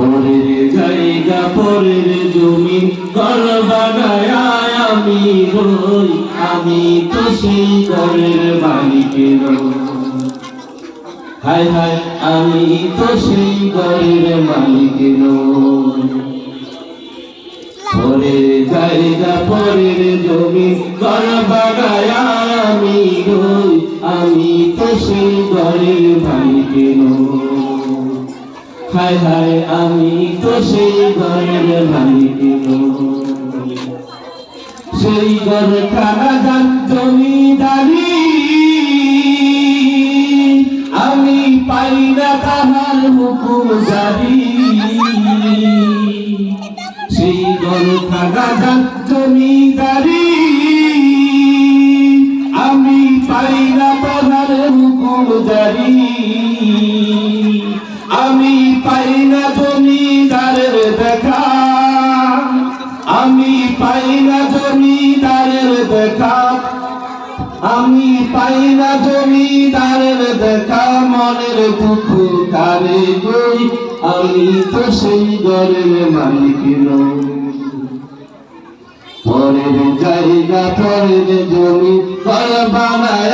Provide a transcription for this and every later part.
পরের জায়গা, পরের জমি ঘর বানায় আমি রই, আমি তো সেই ঘরের মালিকের হায় হায়, আমি তো সেই ঘরের মালিকের পরের জায়গা, পরের জমি ঘর বানায় আমি রই, আমি তো সেই ঘরের মালিকের হায় হায়, আমি তো সেই ঘরের মালিকের সেই ঘর খানা যান জমিদারি, আমি পাই না তাহার হুকুম জারি। সেই ঘর খানা যান জমিদারি, আমি পাই না তাহার হুকুম জারি। পাই না জমিদারের দেখা। আমি পাই না জমিদারের দেখা। আমি পাই না জমিদারের দেখা। মনের দুঃখ কারে কই? আমি তো সেই ঘরের মালিক নই। পরের জায়গা, পরের জমি, ঘর বানায়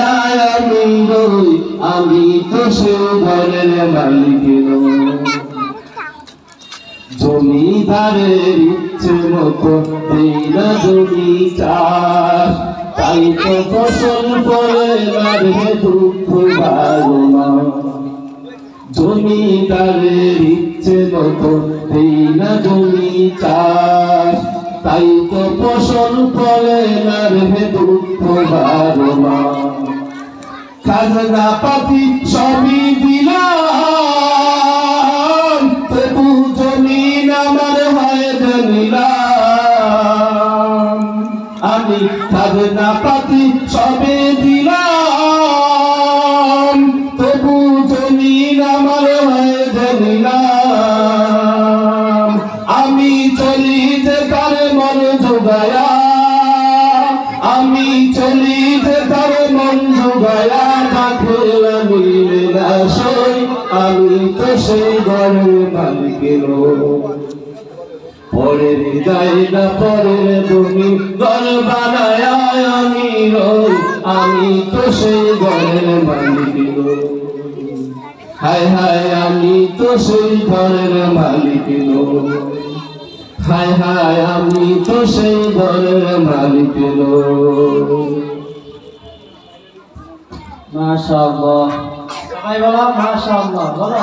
আমি তো সেই ঘরের মালিক জমিদারের ইচ্ছে মতো না জমি চাষ তাই তো ফসল করে দুঃখ জমিদারের ইচ্ছে মতো না জমি চাষ তাই তো ফসল ফলে না দুঃখ বারো খাজনা পাতি সবই আমি খাজনা পাতি সবে দিলাম। তবু জমিন আমার হয় জানিলাম আমি চলিতে তারে মন যোগায়া আমি চলিতে তারে মন যোগায়া ডাকিলা মিলে না সই, আমি তো সেই ঘরের মালিকের। পরের জায়গা পরের তুমি ঘর বানায় আমি রই। আমি তো সেই ঘরের মালিকের হায় হায় আমি তো সেই ঘরের মালিকের হায় হায় আমি তো সেই ঘরের মালিক মাশাআল্লাহ। সবাই বলো মাশাআল্লাহ বলো।